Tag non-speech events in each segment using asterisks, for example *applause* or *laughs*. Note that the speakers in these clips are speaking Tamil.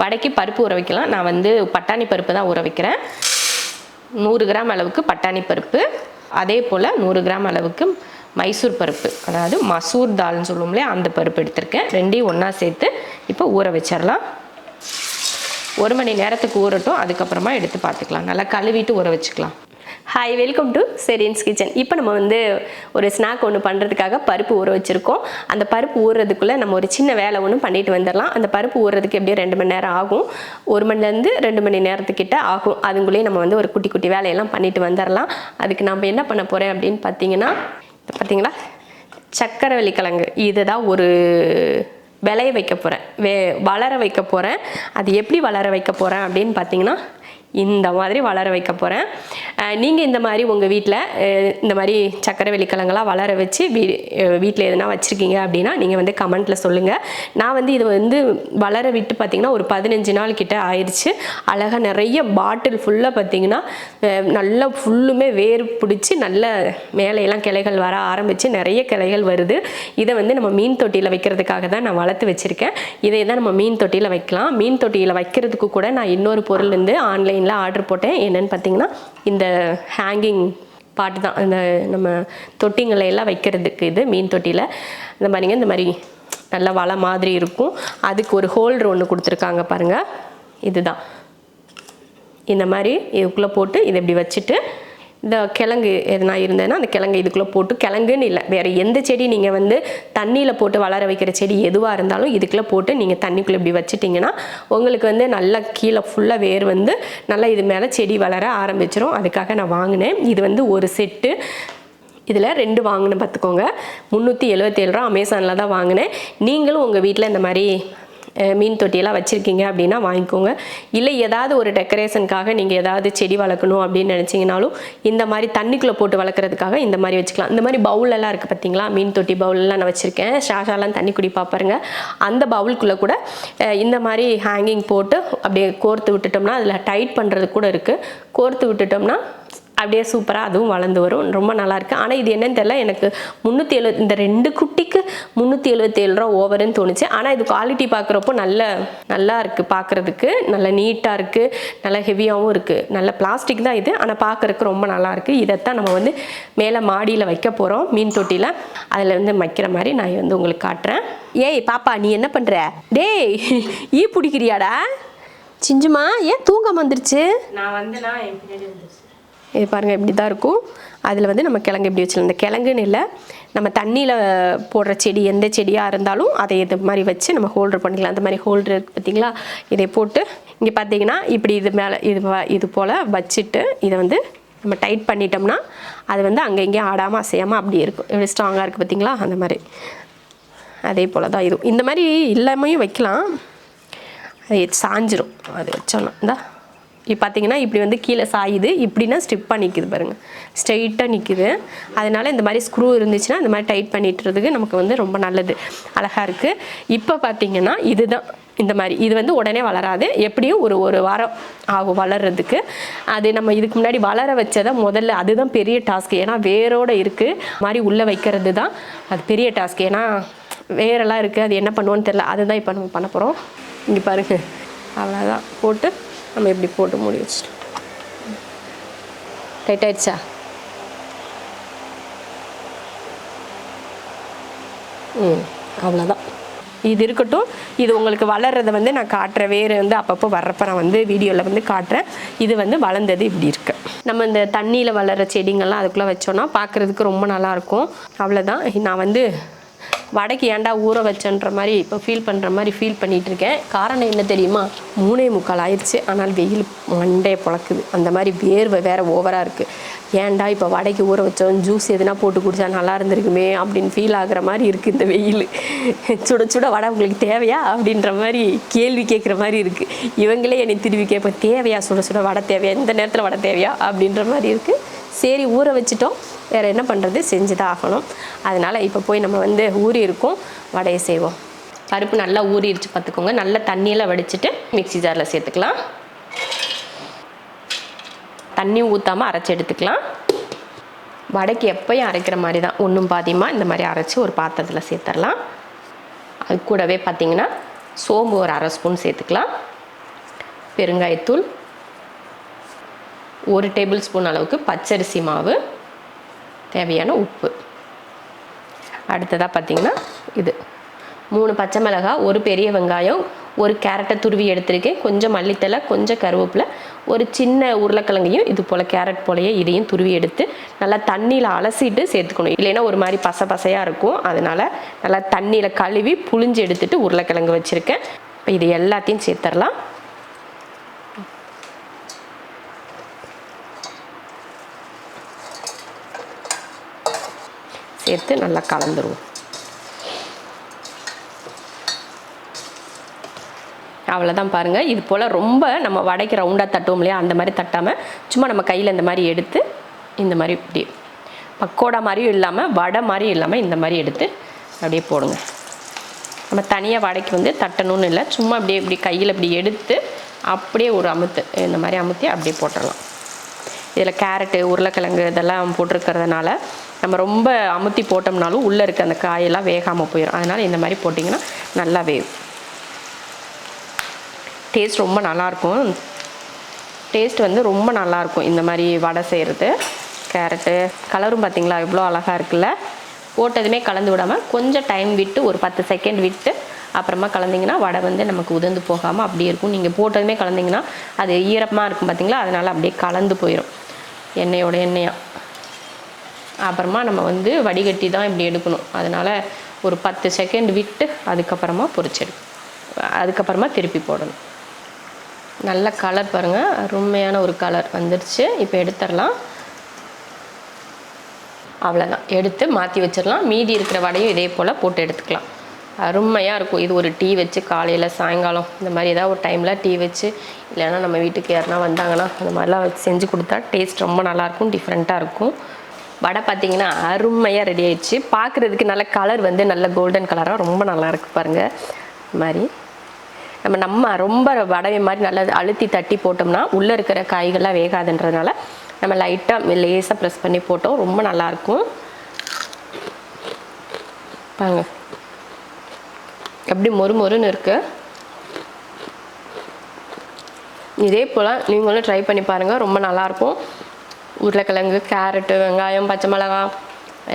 வடைக்கு பருப்பு ஊற வைக்கலாம். நான் வந்து பட்டாணி பருப்பு தான் ஊற வைக்கிறேன். நூறு கிராம் அளவுக்கு பட்டாணி பருப்பு. அதே போல் நூறு கிராம் அளவுக்கு மைசூர் பருப்பு. அதாவது மசூர் தால்னு சொல்லுவோம்லே அந்த பருப்பு எடுத்திருக்கேன். ரெண்டையும் ஒன்றா சேர்த்து இப்போ ஊற வச்சிடலாம். ஒரு மணி நேரத்துக்கு ஊறட்டும். அதுக்கப்புறமா எடுத்து பார்த்துக்கலாம். நல்லா கழுவிட்டு ஊற வச்சுக்கலாம். Hi welcome to Sereen's kitchen இப்போ நம்ம வந்து ஒரு ஸ்நாக் ஒன்று பண்ணுறதுக்காக பருப்பு ஊற வச்சுருக்கோம். அந்த பருப்பு ஊறுறதுக்குள்ளே நம்ம ஒரு சின்ன வேலை ஒன்று பண்ணிட்டு வந்துடலாம். அந்த பருப்பு ஊறுறதுக்கு எப்படியும் ரெண்டு மணி நேரம் ஆகும். ஒரு மணிலேருந்து ரெண்டு மணி நேரத்துக்கிட்ட ஆகும். அதுக்குள்ளேயே நம்ம வந்து ஒரு குட்டி குட்டி வேலையெல்லாம் பண்ணிட்டு வந்துடலாம். அதுக்கு நம்ம என்ன பண்ண போகிறேன் அப்படின்னு பார்த்தீங்கன்னா பார்த்தீங்களா சக்கரவள்ளி கிழங்கு. இதுதான் ஒரு விளைய வைக்க போகிறேன் வே வளர வைக்க போகிறேன் அது எப்படி வளர வைக்க போகிறேன் அப்படின்னு பார்த்தீங்கன்னா இந்த மாதிரி வளர வைக்க போகிறேன் நீங்கள் இந்த மாதிரி உங்கள் வீட்டில் இந்த மாதிரி சக்கரை வெள்ளிக்கிழங்கெல்லாம் வளர வச்சு வீ வீட்டில் எதுனா வச்சுருக்கீங்க அப்படின்னா நீங்கள் வந்து கமெண்ட்டில் சொல்லுங்கள் நான் வந்து இது வந்து வளர விட்டு பார்த்தீங்கன்னா ஒரு பதினஞ்சு நாள் கிட்ட ஆயிடுச்சு அழகாக நிறைய பாட்டில் ஃபுல்லாக பார்த்தீங்கன்னா நல்லா ஃபுல்லுமே வேர் பிடிச்சி நல்ல மேலையெல்லாம் கிளைகள் வர ஆரம்பித்து நிறைய கிளைகள் வருது. இதை வந்து நம்ம மீன் தொட்டியில் வைக்கிறதுக்காக தான் நான் வளர்த்து வச்சுருக்கேன். இதை தான் நம்ம மீன் தொட்டியில் வைக்கலாம். மீன் தொட்டியில் வைக்கிறதுக்கு கூட நான் இன்னொரு பொருள் வந்து ஆன்லைனில் ஆர்டர் போட்டேன். என்னன்னு பார்த்தீங்கன்னா இந்த ஹேங்கிங் பாட்டு தான். இந்த நம்ம தொட்டிங்களை எல்லாம் வைக்கிறதுக்கு இது மீன் தொட்டியில். இந்த மாதிரிங்க இந்த மாதிரி நல்ல வலை மாதிரி இருக்கும். அதுக்கு ஒரு ஹோல்டர் ஒன்று கொடுத்துருக்காங்க பாருங்கள் இதுதான். இந்த மாதிரி இதுக்குள்ளே போட்டு இதை இப்படி வச்சுட்டு இந்த கிழங்கு எதுனா இருந்ததுன்னா அந்த கிழங்கு இதுக்குள்ளே போட்டு கிழங்குன்னு இல்லை. வேறு எந்த செடி நீங்கள் வந்து தண்ணியில் போட்டு வளர வைக்கிற செடி எதுவாக இருந்தாலும் இதுக்குள்ளே போட்டு நீங்கள் தண்ணிக்குள்ளே இப்படி வச்சுட்டிங்கன்னா உங்களுக்கு வந்து நல்லா கீழே ஃபுல்லாக வேர் வந்து நல்லா இது மேலே செடி வளர ஆரம்பிச்சிரும். அதுக்காக நான் வாங்கினேன். இது வந்து ஒரு செட்டு. இதில் ரெண்டு வாங்கினேன் பார்த்துக்கோங்க முந்நூற்றி எழுபத்தேழு ரூபா அமேசானில் தான் வாங்கினேன். நீங்களும் உங்கள் வீட்டில் இந்த மாதிரி மீன் தொட்டியெல்லாம் வச்சுருக்கீங்க அப்படின்னா வாங்கிக்கோங்க. இல்லை ஏதாவது ஒரு டெக்கரேஷனுக்காக நீங்கள் ஏதாவது செடி வளர்க்கணும் அப்படின்னு நினச்சிங்கனாலும் இந்த மாதிரி தண்ணிக்குள்ளே போட்டு வளர்க்குறதுக்காக இந்த மாதிரி வச்சுக்கலாம். இந்த மாதிரி பவுலெல்லாம் இருக்குது பார்த்தீங்களா மீன் தொட்டி பவுலெல்லாம் நான் வச்சுருக்கேன். ஷாஷாலாம் தண்ணி குடிப்பா பாருங்க. அந்த பவுலுக்குள்ளே கூட இந்த மாதிரி ஹேங்கிங் போட்டு அப்படியே கோர்த்து விட்டுட்டோம்னா அதில் டைட் பண்ணுறது கூட இருக்குது கோர்த்து விட்டுட்டோம்னா அப்படியே சூப்பராக அதுவும் வளர்ந்து வரும். ரொம்ப நல்லாயிருக்கு ஆனால் இது என்னன்னு தெரியல. எனக்கு முந்நூற்றி எழுபது இந்த ரெண்டு குட்டிக்கு முந்நூற்றி எழுபத்தேழு ரூபா ஓவருன்னு தோணுச்சு. ஆனால் இது குவாலிட்டி பார்க்குறப்போ நல்ல நல்லா இருக்குது பார்க்குறதுக்கு நல்ல நீட்டாக இருக்குது நல்ல ஹெவியாகவும் இருக்குது நல்ல பிளாஸ்டிக் தான் இது. ஆனால் பார்க்குறதுக்கு ரொம்ப நல்லா இருக்குது இதைத்தான் நம்ம வந்து மேலே மாடியில் வைக்க போகிறோம் மீன் தொட்டியில். அதில் வந்து வைக்கிற மாதிரி நான் வந்து உங்களுக்கு காட்டுறேன். ஏய் பாப்பா நீ என்ன பண்ணுற டேய் *laughs* ஈ பிடிக்கிறியாடா? சிஞ்சுமா ஏன் தூங்கம் வந்துருச்சு? நான் வந்து நான் என் பின்னாடி இது பாருங்கள் இப்படி தான் இருக்கும். அதில் வந்து நம்ம கிழங்கு இப்படி வச்சிடலாம் இந்த கிழங்குன்னு இல்லை நம்ம தண்ணியில் போடுற செடி எந்த செடியாக இருந்தாலும் அதை இது மாதிரி வச்சு நம்ம ஹோல்டர் பண்ணிக்கலாம். அந்த மாதிரி ஹோல்டர் இருக்குது இதை போட்டு இங்கே பார்த்தீங்கன்னா இப்படி இது மேலே இது வ- இது போல் வச்சுட்டு இதை வந்து நம்ம டைட் பண்ணிட்டோம்னா அது வந்து அங்கே இங்கே ஆடாமல் அசையாமல் அப்படி இருக்கும். எப்படி ஸ்ட்ராங்காக இருக்குது பார்த்தீங்களா அந்த மாதிரி. அதே போல் தான் இதுவும். இந்த மாதிரி இல்லாமையும் வைக்கலாம். அது சாஞ்சிரும். அது வச்சோம்னா இந்தா. இப்போ பார்த்தீங்கன்னா இப்படி வந்து கீழே சாயுது இப்படின்னா ஸ்டிப்பாக நிற்கிது பாருங்கள் ஸ்ட்ரைட்டாக நிற்கிது அதனால் இந்த மாதிரி ஸ்க்ரூ இருந்துச்சுன்னா இந்த மாதிரி டைட் பண்ணிட்டுறதுக்கு நமக்கு வந்து ரொம்ப நல்லது. அழகாக இருக்குது இப்போ பார்த்தீங்கன்னா இதுதான். இந்த மாதிரி. இது வந்து உடனே வளராது. எப்படியும் ஒரு ஒரு வாரம் ஆகும் வளர்றதுக்கு. அது நம்ம இதுக்கு முன்னாடி வளர வச்சதை முதல்ல அதுதான் பெரிய டாஸ்க் ஏன்னா வேரோடு இருக்குது மாதிரி உள்ளே வைக்கிறது தான் அது பெரிய டாஸ்க் ஏன்னா வேரெல்லாம் இருக்குது அது என்ன பண்ணுவோன்னு தெரில அதுதான் இப்போ நம்ம பண்ண போகிறோம் இங்கே பாருங்கள் அவ்வளோதான் போட்டு நம்ம இப்படி போட்டு மூடி வச்சிட்டோம் டைட் ஆயிடுச்சா? ம் அவ்வளோதான். இது இருக்கட்டும் இது உங்களுக்கு வளர்றதை வந்து நான் காட்டுறேன். வேறு வந்து அப்பப்போ வர்றப்ப நான் வந்து வீடியோவில் வந்து காட்டுறேன். இது வந்து வளர்ந்தது இப்படி இருக்கு. நம்ம இந்த தண்ணியில் வளர்கிற செடிங்கள்லாம் அதுக்குள்ளே வச்சோன்னா பார்க்குறதுக்கு ரொம்ப நல்லாயிருக்கும் அவ்வளோதான். நான் வந்து வடைக்கு ஏன்டா ஊற வச்சேன்ற மாதிரி இப்போ ஃபீல் பண்ணுற மாதிரி ஃபீல் பண்ணிகிட்டு இருக்கேன் காரணம் என்ன தெரியுமா? மூணே முக்கால் ஆயிடுச்சு ஆனால் வெயில் மண்டே பிழக்குது. அந்த மாதிரி வேர்வை வேற ஓவராக இருக்குது ஏன்டா இப்போ வடைக்கு ஊற வச்சோம்? ஜூஸ் எதுனா போட்டு குடிச்சா நல்லா இருந்திருக்குமே அப்படின்னு ஃபீல் ஆகுற மாதிரி இருக்குது இந்த வெயில். சுட சுட வடை உங்களுக்கு தேவையா? அப்படின்ற மாதிரி கேள்வி கேட்குற மாதிரி இருக்குது இவங்களே என்னை திரும்பி கேட்பேன் தேவையா? சுட சுட வடை தேவையா? இந்த நேரத்தில் வடை தேவையா? அப்படின்ற மாதிரி இருக்குது சரி ஊற வச்சுட்டோம். வேறு என்ன பண்ணுறது செஞ்சு தான் ஆகணும். அதனால் இப்போ போய் நம்ம வந்து ஊறி இருக்கோம். வடையை செய்வோம். பருப்பு நல்லா ஊறிடுச்சு பார்த்துக்கோங்க. நல்லா தண்ணியெல்லாம் வடிச்சிட்டு மிக்ஸி ஜாரில் சேர்த்துக்கலாம். தண்ணி ஊற்றாமல் அரைச்சி எடுத்துக்கலாம். வடைக்கு எப்பயும் அரைக்கிற மாதிரி தான் ஒன்றும் பாதியமாக இந்த மாதிரி அரைச்சி ஒரு பாத்திரத்தில் சேர்த்துடலாம் அது கூடவே பார்த்தீங்கன்னா சோம்பு ஒரு அரை ஸ்பூன் சேர்த்துக்கலாம். பெருங்காயத்தூள் ஒரு டேபிள் ஸ்பூன் அளவுக்கு பச்சரிசி மாவு தேவையான உப்பு. அடுத்ததாக பார்த்தீங்கன்னா இது. மூணு பச்சை மிளகாய் ஒரு பெரிய வெங்காயம் ஒரு கேரட்டை துருவி எடுத்திருக்கேன். கொஞ்சம் மல்லித்தலை கொஞ்சம் கருவேப்பிலை ஒரு சின்ன உருளைக்கிழங்கையும் இது போல் கேரட் போலையே இதையும் துருவி எடுத்து நல்லா தண்ணியில் அலசிட்டு சேர்த்துக்கணும். இல்லைன்னா ஒரு மாதிரி பச பசையாக இருக்கும். அதனால் நல்லா தண்ணியில் கழுவி புழிஞ்சு எடுத்துட்டு உருளைக்கிழங்கு வச்சுருக்கேன். இப்போ இது எல்லாத்தையும் சேர்த்துடலாம் சேர்த்து நல்லா கலந்துருவோம். அவ்வளோதான் பாருங்கள் இது போல் ரொம்ப நம்ம வடைக்கு ரவுண்டாக தட்டுவோம் இல்லையா? அந்த மாதிரி தட்டாமல் சும்மா நம்ம கையில் இந்த மாதிரி எடுத்து இந்த மாதிரி இப்படி பக்கோடா மாதிரியும் இல்லாமல் வடை மாதிரியும் இல்லாமல் இந்த மாதிரி எடுத்து அப்படியே போடுங்க. நம்ம தனியாக வடைக்கு வந்து தட்டணும்னு இல்லை. சும்மா அப்படியே இப்படி கையில் இப்படி எடுத்து அப்படியே ஒரு அமுத்து இந்த மாதிரி அமுத்தி அப்படியே போட்டுடலாம். இதில் கேரட்டு உருளைக்கிழங்கு இதெல்லாம் போட்டிருக்கிறதுனால நம்ம ரொம்ப அமுத்தி போட்டோம்னாலும் உள்ளே இருக்க அந்த காயெல்லாம் வேகாமல் போயிடும் அதனால் இந்த மாதிரி போட்டிங்கன்னா நல்லா வேகும். டேஸ்ட் ரொம்ப நல்லாயிருக்கும் டேஸ்ட் வந்து ரொம்ப நல்லாயிருக்கும் இந்த மாதிரி வடை செய்கிறது கேரட்டு கலரும் பார்த்தீங்களா எவ்வளோ அழகாக இருக்குல்ல? போட்டதுமே கலந்து விடாமல் கொஞ்சம் டைம் விட்டு ஒரு பத்து செகண்ட் விட்டு அப்புறமா கலந்தீங்கன்னா வடை வந்து நமக்கு உதிர்ந்து போகாமல் அப்படியே இருக்கும். நீங்கள் போட்டதுமே கலந்தீங்கன்னா அது ஈரமாக இருக்கும் பார்த்திங்களா அதனால் அப்படியே கலந்து போயிடும் எண்ணெயோட எண்ணெயாக அப்புறமா நம்ம வந்து வடிகட்டி தான் இப்படி எடுக்கணும். அதனால் ஒரு பத்து செகண்ட் விட்டு அதுக்கப்புறமா பொரிச்செடு அதுக்கப்புறமா திருப்பி போடணும். நல்ல கலர் பாருங்கள் அருமையான ஒரு கலர் வந்துடுச்சு இப்போ எடுத்துடலாம். அவ்வளோதான் எடுத்து மாற்றி வச்சிடலாம். மீதி இருக்கிற வடையும் இதே போல் போட்டு எடுத்துக்கலாம். அருமையாக இருக்கும். இது ஒரு டீ வச்சு காலையில் சாயங்காலம் இந்த மாதிரி ஏதாவது ஒரு டைமில் டீ வச்சு இல்லைன்னா நம்ம வீட்டுக்கு யாருனா வந்தாங்கன்னா அந்த மாதிரிலாம் வச்சு செஞ்சு கொடுத்தா டேஸ்ட் ரொம்ப நல்லாயிருக்கும் டிஃப்ரெண்ட்டாக இருக்கும். வடை பார்த்தீங்கன்னா அருமையாக ரெடி ஆயிடுச்சு. பார்க்குறதுக்கு நல்ல கலர் வந்து நல்ல கோல்டன் கலராக ரொம்ப நல்லா இருக்கு பாருங்கள் மாதிரி. நம்ம நம்ம ரொம்ப வடவை மாதிரி நல்லா அழுத்தி தட்டி போட்டோம்னா உள்ளே இருக்கிற காய்கள்லாம் வேகாதுன்றதுனால நம்ம லைட்டாக லேசாக ப்ரெஸ் பண்ணி போட்டோம். ரொம்ப நல்லாயிருக்கும் பாருங்க. எப்படி மொறு மொறுன்னு இருக்குது இதே போல் நீங்களும் ட்ரை பண்ணி பாருங்கள் ரொம்ப நல்லாயிருக்கும் உருளைக்கிழங்கு கேரட்டு வெங்காயம் பச்சை மிளகாய்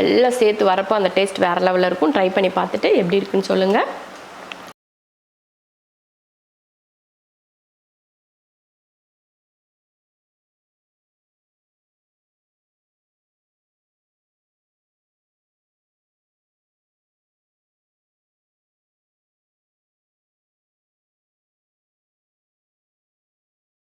எல்லாம் சேர்த்து வரப்போ அந்த டேஸ்ட் வேறு லெவலில் இருக்கும். ட்ரை பண்ணி பார்த்துட்டு எப்படி இருக்குன்னு சொல்லுங்கள்